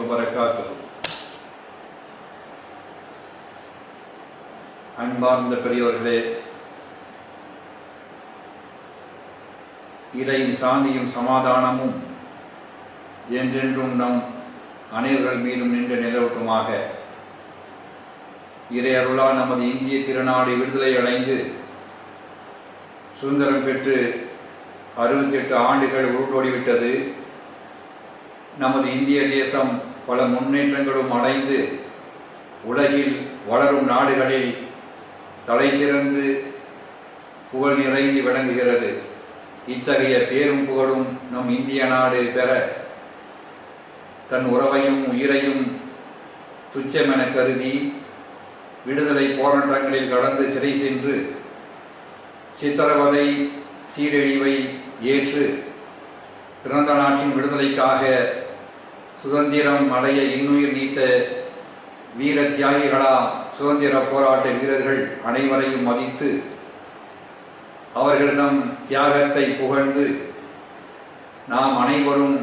வபரகாத்து அன்பார்ந்த பெரியோர்களே இறையின் சாந்தியும் சமாதானமும் என்றென்றும் நம் அனைவர்கள் மீதும் நின்று நிலவட்டுமாக இறை அருளால் நமது இந்திய திருநாடு விடுதலை அடைந்து சுதந்திரம் பெற்று அறுபத்தி எட்டு ஆண்டுகள் உருட்டோடிவிட்டது நமது இந்திய தேசம் பல முன்னேற்றங்களும் அடைந்து உலகில் வளரும் நாடுகளில் தலை சிறந்து புகழ் நிறைந்து விளங்குகிறது. இத்தகைய பேரும் புகழும் நம் இந்திய நாடு பெற தன் உறவையும் உயிரையும் துச்சமென கருதி விடுதலை போராட்டங்களில் கடந்து சிறை சென்று சித்திரவதை சீரழிவை ஏற்று பிறந்த நாட்டின் விடுதலைக்காக சுதந்திரம் அடைய இன்னுயிர் நீத்த வீர தியாகிகளாம் சுதந்திர போராட்ட வீரர்கள் அனைவரையும் மதித்து அவர்களிடம் தியாகத்தை புகழ்ந்து நாம் அனைவரும்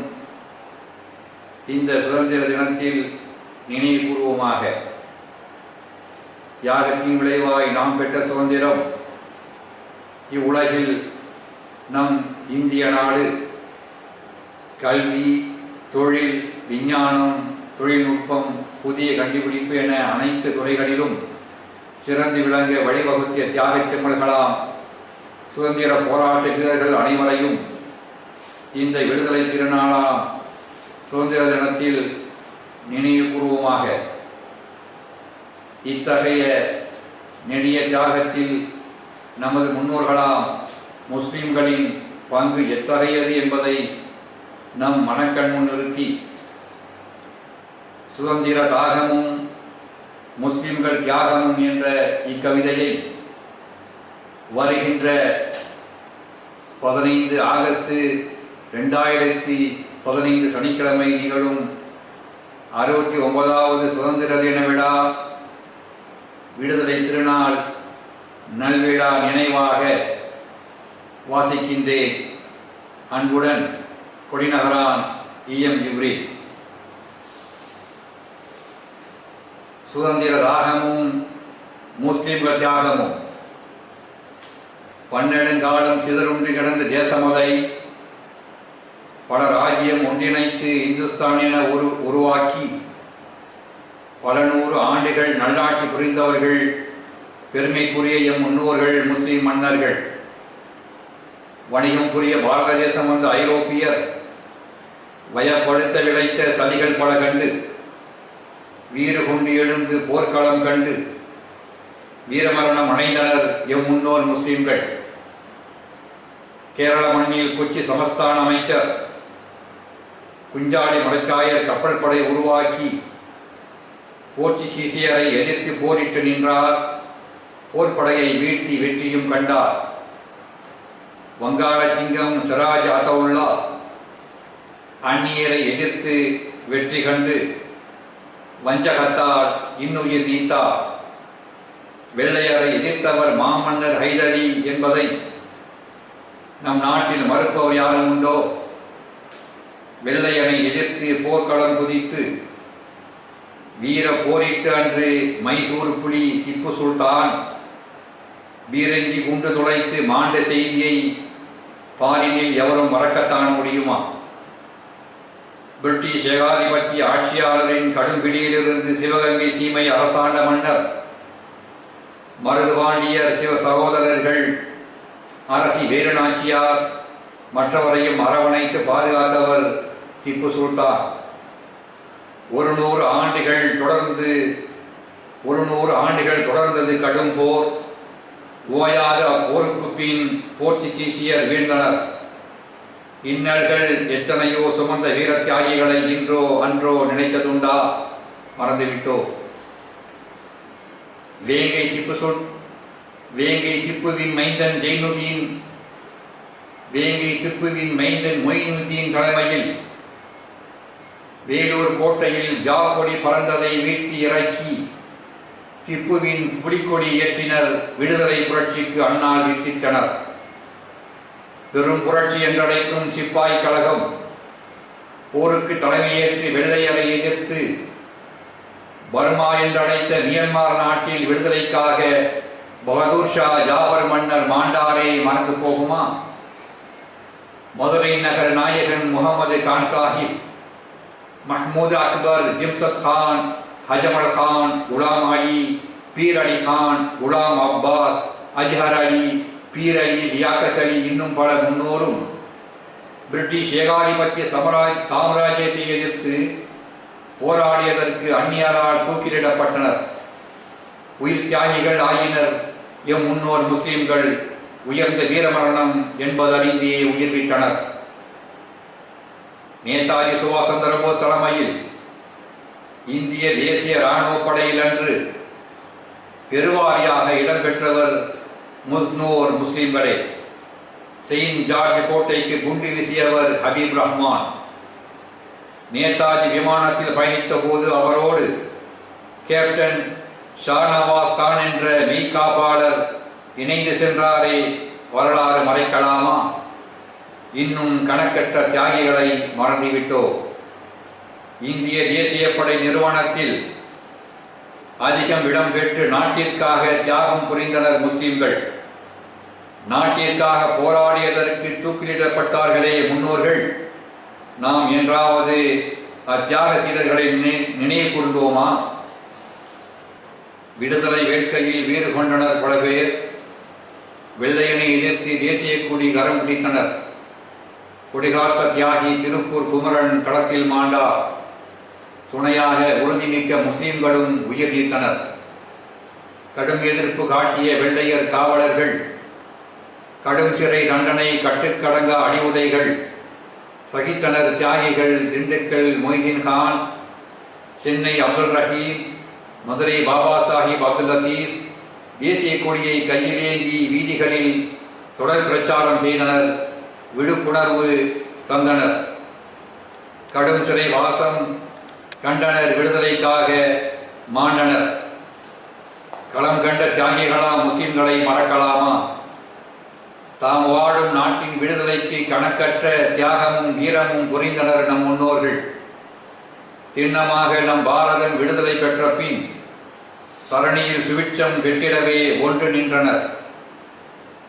இந்த சுதந்திர தினத்தில் நினைவு கூறுவோமாக தியாகத்தின் விளைவாய் நாம் பெற்ற சுதந்திரம் இவ்வுலகில் நம் இந்திய நாடு கல்வி தொழில் விஞ்ஞானம் தொழில்நுட்பம் புதிய கண்டுபிடிப்பு என அனைத்து துறைகளிலும் சிறந்து விளங்க வழிவகுத்திய தியாகச் செம்மல்களாம் சுதந்திர போராட்ட வீரர்கள் அனைவரையும் இந்த விடுதலை திருநாளாம் சுதந்திர தினத்தில் நினைவுபூர்வமாக இத்தகைய நெடிய தியாகத்தில் நமது முன்னோர்களாம் முஸ்லிம்களின் பங்கு எத்தகையது என்பதை நம் மனக்கண் நிறுத்தி சுதந்திர தாகமும் முஸ்லிம்கள் தியாகமும் என்ற இக்கவிதையை வருகின்ற பதினைந்து ஆகஸ்ட் ரெண்டாயிரத்தி பதினைந்து சனிக்கிழமை நிகழும் அறுபத்தி ஒன்பதாவது சுதந்திர தின விழா விடுதலை திருநாள் நல்விழா நினைவாக வாசிக்கின்றேன். அன்புடன் கொடிநகரான் இஎம் ஜிப்ரி. சுதந்திர தாகமும் முஸ்லிம்கள் தியாகமும். பன்னெடுங்காலம் சிதறுண்டு கிடந்த தேசமதை. பல ராஜ்யம் ஒன்றிணைத்து இந்துஸ்தான் என உரு உருவாக்கி பல நூறு ஆண்டுகள் நல்லாட்சி புரிந்தவர்கள் பெருமைக்குரிய எம் முன்னோர்கள் முஸ்லிம் மன்னர்கள். வணிகம் புரிய பாரத தேசம் வந்த ஐரோப்பியர் வயப்படுத்த விளைத்த சதிகள் பல கண்டு வீறு கொண்டு எழுந்து போர்க்களம் கண்டு வீரமரணம் அடைந்தனர் எம் முன்னோர் முஸ்லிம்கள். கேரள மண்ணில் கொச்சி சமஸ்தான அமைச்சர் குஞ்சாடி மலைக்காயர் கப்பல் படை உருவாக்கி போர்ச்சுகீசியரை எதிர்த்து போரிட்டு நின்றார். போர்ப்படையை வீழ்த்தி வெற்றியும் கண்டார். வங்காள சிங்கம் சிராஜ் அதவுல்லா அந்நியரை எதிர்த்து வெற்றி கண்டு வஞ்சகத்தால் இன்னுயிர் நீத்தார். வெள்ளையரை எதிர்த்தவர் மாமன்னர் ஹைதரி என்பதை நம் நாட்டில் மறுப்பவர் யாரும் உண்டோ? வெள்ளையனை எதிர்த்து போர்க்களம் குதித்து வீர போரிட்டு அன்று மைசூர் புலி திப்பு சுல்தான் பீரங்கி குண்டு துளைத்து மாண்ட செய்தியை பாரினில் எவரும் மறக்கத்தான் முடியுமா? பிரிட்டிஷ் ஏகாதிபத்திய ஆட்சியாளரின் கடும்பிடியிலிருந்து சிவகங்கை சீமை அரசாண்ட மன்னர் மருதுபாண்டியர் சிவ சகோதரர்கள் அரசி வேலுநாச்சியார் மற்றவரையும் அரவணைத்து பாதுகாத்தவர் திப்பு சுல்தான். ஒரு நூறு ஆண்டுகள் தொடர்ந்து ஒரு நூறு ஆண்டுகள் தொடர்ந்தது கடும் போர். ஓயாத போருக்கு பின் போர்ச்சுகீசியர் வீழ்ந்தனர். இன்னல்கள் எத்தனையோ சுமந்த வீர தியாகிகளை இன்றோ அன்றோ நினைத்ததுண்டா? மறந்துவிட்டோ? வேங்கை திப்பு சொல் வேங்கை திப்புவின் மைந்தன் ஜெயினுதீன் வேங்கை திப்புவின் மைந்தன் மொயினுதீன் தலைமையில் வேலூர் கோட்டையில் ஜாகொடி பறந்ததை வீழ்த்தி இறக்கி திப்புவின் புலிக்கொடி இயற்றினர் விடுதலை புரட்சிக்கு அண்ணால் வித்திட்டனர். பெரும் புரட்சி என்றழைக்கும் சிப்பாய் கழகம் போருக்கு தலைமையேற்று வெள்ளையரை எதிர்த்து பர்மா என்றழைத்த மியன்மார் மியான்மர் நாட்டில் விடுதலைக்காக பகதூர் ஷா ஜாஃபர் மன்னர் மாண்டாரை மறந்து போகுமா? மதுரை நகர நாயகன் முகமது கான் சாஹிப் மஹ்மூத் அக்பர் ஜிம்சத் கான் ஹஜமல் கான் குலாம் அலி பீர் அலி கான் குலாம் அப்பாஸ் அஜ்ஹர் அலி பீர் அலி லியாக்கத் அலி இன்னும் பல முன்னோரும் பிரிட்டிஷ் ஏகாதிபத்திய சமராஜ் சாம்ராஜ்யத்தை எதிர்த்து போராடியதற்கு அந்நியரால் தூக்கிலிடப்பட்டனர். உயிர் தியாகிகள் ஆயினர். எம் முன்னோர் முஸ்லிம்கள் உயர்ந்த வீரமரணம் என்பதறிந்தே உயிர்விட்டனர் நேதாஜி சுபாஷ் சந்திரபோஸ் தலைமையில் இந்திய தேசிய இராணுவ படையில் அன்று பெருவாரியாக இடம்பெற்றவர் முன்னோர் படை. செயின்ட் ஜார்ஜ் கோட்டைக்கு குண்டு வீசியவர் ஹபீப் ரஹ்மான். நேதாஜி விமானத்தில் பயணித்த போது அவரோடு கேப்டன் ஷானவாஸ் கான் என்ற மெய் காப்பாளர் இணைந்து சென்றாரே வரலாறு மறைக்கலாமா? இன்னும் கணக்கற்ற தியாகிகளை மறந்துவிட்டோம். இந்திய தேசிய படை நிறுவனத்தில் அதிகம் இடம் பெற்று நாட்டிற்காக தியாகம் புரிந்தனர் முஸ்லிம்கள். நாட்டிற்காக போராடியதற்கு தூக்கிலிடப்பட்டார்களே முன்னோர்கள். நாம் என்றாவது அத்தியாக சீடர்களை நினை- நினைவு கூர்ந்தோமா? விடுதலை வேட்கையில் வீறு கொண்டனர் பல பேர். வெள்ளையனை எதிர்த்து தேசிய கொடி கரம் பிடித்தனர். கொடிகாத்த தியாகி திருப்பூர் குமரன் களத்தில் மாண்டார் துணையாக உறுதிமிக்க முஸ்லிம்களும் உயிர் நீத்தனர் கடும் எதிர்ப்பு காட்டிய வெள்ளையர் காவலர்கள் கடும் சிறை தண்டனை கட்டுக்கடங்க அடி உதைகள் சகித்தனர் தியாகிகள் திண்டுக்கல் மொய்தீன் கான் சென்னை அப்துல் ரஹீம் மதுரை பாபா சாஹிப் அப்துல் லத்தீப் தேசிய கொடியை கையிலேந்தி வீதிகளில் தொடர் பிரச்சாரம் செய்தனர் விழிப்புணர்வு தந்தனர். கடும் சிறை வாசம் கண்டனர் விடுதலைக்காக மாண்டனர். களம் கண்ட தியாகிகளா முஸ்லிம்களை மறக்கலாமா? தாம் வாழும் நாட்டின் விடுதலைக்கு கணக்கற்ற தியாகமும் வீரமும் புரிந்தனர் நம் முன்னோர்கள். திண்ணமாக நம் பாரதம் விடுதலை பெற்ற பின் தரணியில் சுவிட்சம் பெற்றிடவே ஒன்று நின்றனர்.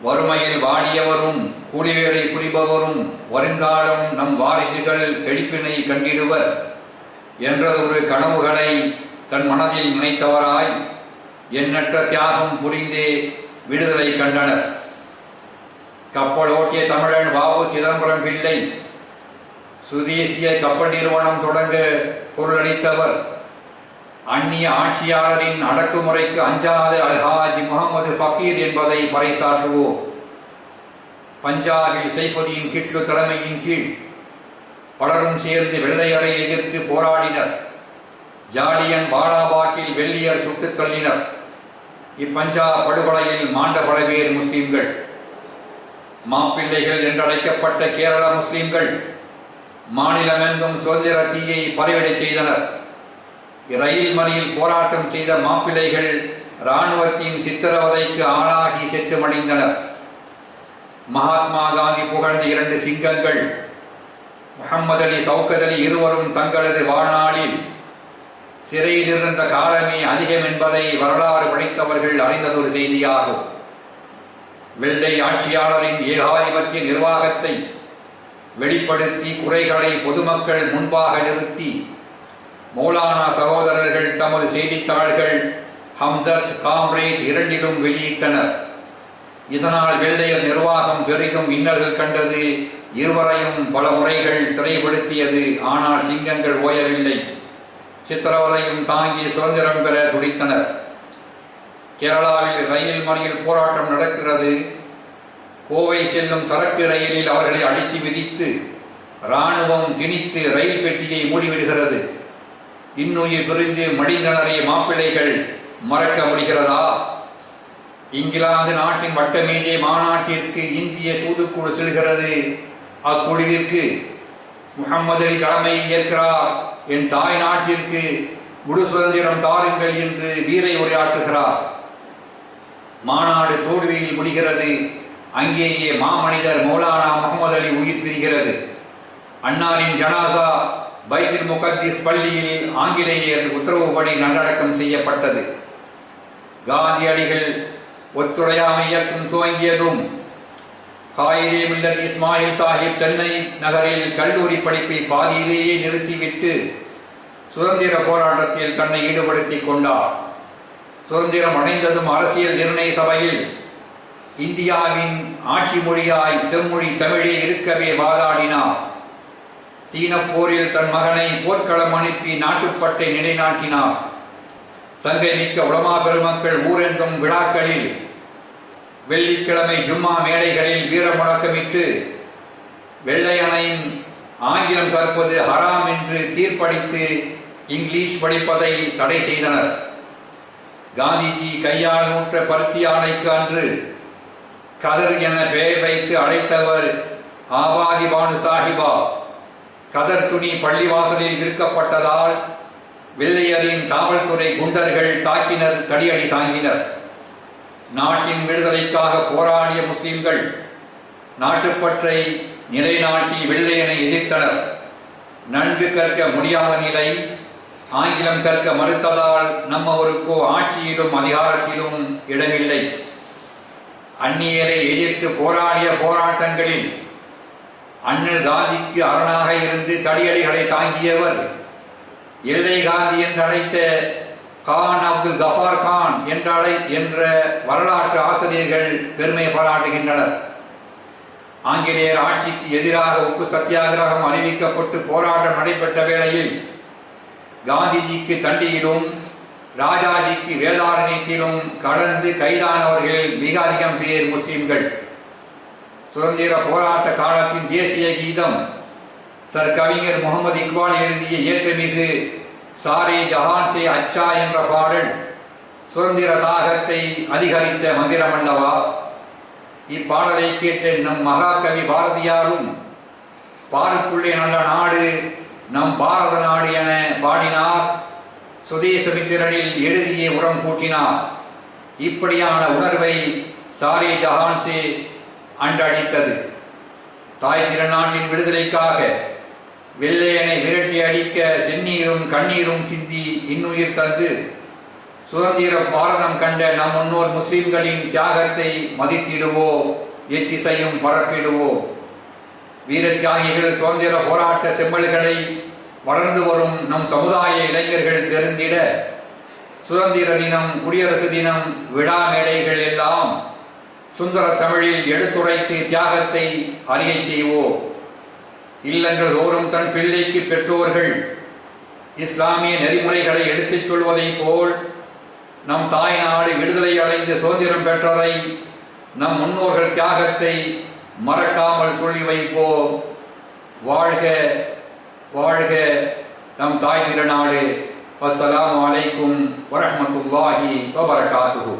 வறுமையில் வாடியவரும் கூலிவேலை புரிபவரும் வருங்காலம் நம் வாரிசுகள் செழிப்பினை கண்டிடுவர். என்றதொரு கனவுகளை தன் மனதில் நினைத்தவராய் எண்ணற்ற தியாகம் புரிந்தே விடுதலை கண்டனர். கப்பல் ஓட்டிய தமிழன் பாபு சிதம்பரம் பிள்ளை சுதேசிய கப்பல் நிறுவனம் தொடங்க பொருளளித்தவர் அந்நிய ஆட்சியாளரின் அடக்குமுறைக்கு அஞ்சாத அல்ஹாஜி முகமது ஃபக்கீர் என்பதை பறைசாற்றுவோம். பஞ்சாபில் சைஃபுதீன் கிட்லு தலைமையின் கீழ் பலரும் சேர்ந்து வெள்ளையரை எதிர்த்து போராடினர். ஜாலியன் வாலாபாக்கில் வெள்ளியர் சுட்டுத் தள்ளினர். இப்பஞ்சாப் படுகொலையில் மாண்ட பல பேர் முஸ்லீம்கள். மாப்பிள்ளைகள் என்றழைக்கப்பட்ட கேரள முஸ்லீம்கள் மாநிலமெங்கும் சுதந்திர தீயை பரவிடச் செய்தனர். ரயில் மணியில் போராட்டம் செய்த மாப்பிள்ளைகள் இராணுவத்தின் சித்திரவதைக்கு ஆளாகி செத்து மடிந்தனர். மகாத்மா காந்தி புகழ்ந்த இரண்டு சிங்கங்கள் முகம்மது அலி சவுக்கத் அலி இருவரும் தங்களது வாழ்நாளில் சிறையில் இருந்த காலமே அதிகம் என்பதை வரலாறு படித்தவர்கள் அறிந்ததொரு செய்தியாகும். வெள்ளை ஆட்சியாளரின் ஏகாதிபத்திய நிர்வாகத்தை வெளிப்படுத்தி குறைகளை பொதுமக்கள் முன்பாக நிறுத்தி மௌலானா சகோதரர்கள் தமது செய்தித்தாள்கள் ஹம்தர்த் காம்ரேட் இரண்டிலும் வெளியிட்டனர். இதனால் வெள்ளையர் நிர்வாகம் பெரிதும் இன்னல்கள் கண்டது இருவரையும் பல முறைகள் சிறைப்படுத்தியது. ஆனால் சிங்கங்கள் ஓயவில்லை. சித்திரவதையும் தாங்கி சுதந்திரம் பெற துடித்தனர். கேரளாவில் ரயில் மறியல் போராட்டம் நடக்கிறது. கோவை செல்லும் சரக்கு ரயிலில் அவர்களை அடித்து விதித்து இராணுவம் திணித்து ரயில் பெட்டியை மூடிவிடுகிறது. இன்னுயிர் பிரிந்து மடிந்தனரை மாப்பிள்ளைகள் மறக்க முடிகிறதா? இங்கிலாந்து நாட்டின் வட்டமேஜை மாநாட்டிற்கு இந்திய தூதுக்குழு செல்கிறது. அக்குழுவிற்கு முகமது அலி தலைமை ஏற்கிறார். என் தாய் நாட்டிற்கு முழு சுதந்திரம் தாருங்கள் என்று வீரை உரையாற்றுகிறார். மாநாடு தோல்வியில் முடிகிறது. அங்கேயே மாமனிதர் மௌலானா முகமது அலி உயிர் பிரிகிறது. அன்னாரின் ஜனாசா பைத்தில் முகத்திஸ் பள்ளியில் ஆங்கிலேயர் உத்தரவுப்படி நல்லடக்கம் செய்யப்பட்டது. காந்தியடிகள் ஒத்துழையாமை இயக்கம் துவங்கியதும் காயிதே மில்லர் இஸ்மாயில் சாஹிப் சென்னை நகரில் கல்லூரி படிப்பை பாதியிலேயே நிறுத்திவிட்டு சுதந்திர போராட்டத்தில் தன்னை ஈடுபடுத்திக் கொண்டார். சுதந்திரம் அடைந்ததும் அரசியல் நிர்ணய சபையில் இந்தியாவின் ஆட்சி மொழியாய் செம்மொழி தமிழே இருக்கவே வாதாடினார். சீன போரில் தன் மகனை போர்க்களம் அனுப்பி நாட்டுப்பட்டை நிலைநாட்டினார். சங்கை மிக்க உலமா பெருமக்கள் ஊரெங்கும் விழாக்களில் வெள்ளிக்கிழமை ஜும்மா மேடைகளில் வீர முழக்கமிட்டு வெள்ளையணையின் ஆங்கிலம் கற்பது ஹராம் என்று தீர்ப்பளித்து இங்கிலீஷ் படிப்பதை தடை செய்தனர். காந்திஜி கையால் நூற்ற பருத்தி ஆணைக்கு அன்று கதர் என பெயர் வைத்து அழைத்தவர் ஆபாதி பானு சாஹிபா. கதர் துணி பள்ளிவாசலில் விற்கப்பட்டதால் வெள்ளையரின் காவல்துறை குண்டர்கள் தாக்கினர் தடியடி தாங்கினர். நாட்டின் விடுதலைக்காக போராடிய முஸ்லிம்கள் நாட்டுப்பற்றை நிலைநாட்டி வெள்ளையனை எதிர்த்தனர். நன்கு கற்க முடியாத நிலை ஆங்கிலம் கற்க மறுத்ததால் நம்மவருக்கோ ஆட்சியிலும் அதிகாரத்திலும் இடமில்லை. அந்நியரை எதிர்த்து போராடிய போராட்டங்களில் அண்ணல் காந்திக்கு அரணாக இருந்து தடியடிகளை தாங்கியவர் எல்லை காந்தி என்று அழைத்த கான் அப்துல் கஃபார் கான் என்ற அழை என்ற வரலாற்று ஆசிரியர்கள் பெருமை பாராட்டுகின்றனர். ஆங்கிலேயர் ஆட்சிக்கு எதிராக உப்பு சத்தியாகிரகம் அறிவிக்கப்பட்டு போராட்டம் நடைபெற்ற வேளையில் காந்திஜிக்கு தண்டியிலும் ராஜாஜிக்கு வேதாரண்யத்திலும் கலந்து கைதானவர்கள் மிக அதிகம் பேர் முஸ்லிம்கள். சுதந்திர போராட்ட காலத்தின் தேசிய கீதம் சர் கவிஞர் முகமது இக்பால் எழுதிய ஏற்றமிகு சாரே ஜஹான் சே அச்சா என்ற பாடல் சுதந்திர தாகத்தை அதிகரித்த மந்திரம் அல்லவா இப்பாடலை கேட்டு நம் மகாகவி பாரதியாரும் பாருக்குள்ளே நல்ல நாடு நம் பாரத நாடு என பாடினார். சுதேசமித்திரனில் எழுதிய உரம் கூட்டினார். இப்படியான உணர்வை சாரே ஜஹான்சே அன்றடித்தது தாய் திருநாட்டின் விடுதலைக்காக வெள்ளையனை விரட்டி அடிக்க செந்நீரும் கண்ணீரும் சிந்தி இன்னுயிர் தந்து. சுதந்திர பாரதம் கண்ட நம் முன்னோர் முஸ்லிம்களின் தியாகத்தை மதித்திடுவோ எத்திசையும் பரப்பிடுவோ வீர தியாகிகள் சுதந்திர போராட்ட செம்மல்களை வளர்ந்து வரும் நம் சமுதாய இளைஞர்கள் தெரிந்திட சுதந்திர தினம் குடியரசு தினம் விழா மேடைகள் எல்லாம் சுந்தர தமிழில் எடுத்துரைத்து தியாகத்தை அறியச் செய்வோம். இல்லங்கள் தோறும் தன் பிள்ளைக்கு பெற்றோர்கள் இஸ்லாமிய நெறிமுறைகளை எடுத்துச் சொல்வதைப் போல் நம் தாய் நாடு விடுதலை அடைந்து சுதந்திரம் பெற்றதை நம் முன்னோர்கள் தியாகத்தை மறக்காமல் சொல்லி வைப்போம். வாழ்க வாழ்க நம் தாய் திருநாடு. அஸ்லாம் அலைக்கும் வரமத்துல்லாஹி வபரகாத்துஹு.